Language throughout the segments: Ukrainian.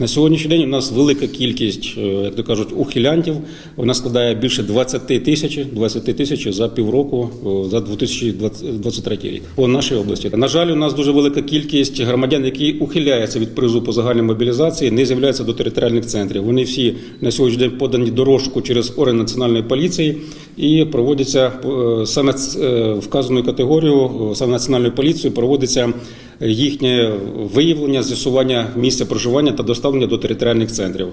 На сьогоднішній день у нас велика кількість, е, як то кажуть, ухилянтів. Вона складає більше 20 тисяч, 20 тисяч за півроку е, за 2023 рік по нашій області. На жаль, у нас дуже велика кількість громадян, які ухиляються від призу по загальній мобілізації, не з'являються до територіальних центрів. Вони всі на сьогоднішній день подані дорожку через органи національної поліції і проводяться е, саме вказаною категорією, е, саме національною поліцією проводиться їхнє виявлення, з'ясування місця проживання та доставлення до територіальних центрів.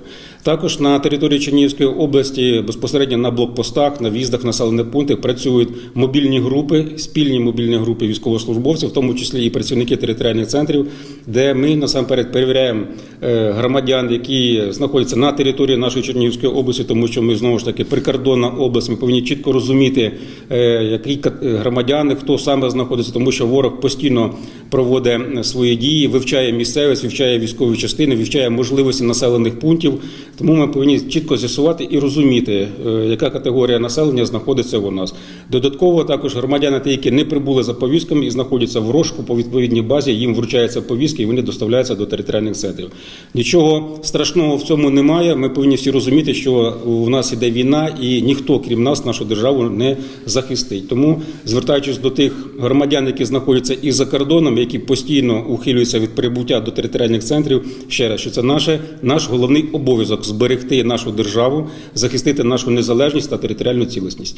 Також на території Чернігівської області безпосередньо на блокпостах, на в'їздах в населені пункти працюють мобільні групи, спільні мобільні групи військовослужбовців, в тому числі і працівники територіальних центрів, де ми насамперед перевіряємо е, громадян, які знаходяться на території нашої Чернігівської області, тому що ми знову ж таки прикордонна область. Ми повинні чітко розуміти, е, які громадяни, хто саме знаходиться, тому що ворог постійно проводить свої дії, вивчає місцевість, вивчає військові частини, вивчає можливості населених пунктів. Тому ми повинні чітко з'ясувати і розуміти, е, яка категорія населення знаходиться у нас. Додатково також громадяни, ті, які не прибули за повістками і знаходяться в розшуку по відповідній базі, їм вручаються повістки і вони доставляються до територіальних центрів. Нічого страшного в цьому немає. Ми повинні всі розуміти, що у нас іде війна, і ніхто, крім нас, нашу державу не захистить. Тому, звертаючись до тих громадян, які знаходяться і за кордоном, які постійно ухилюються від прибуття до територіальних центрів, ще раз, що це наше, наш головний обов'язок зберегти нашу державу, захистити нашу незалежність та територіальну цілісність.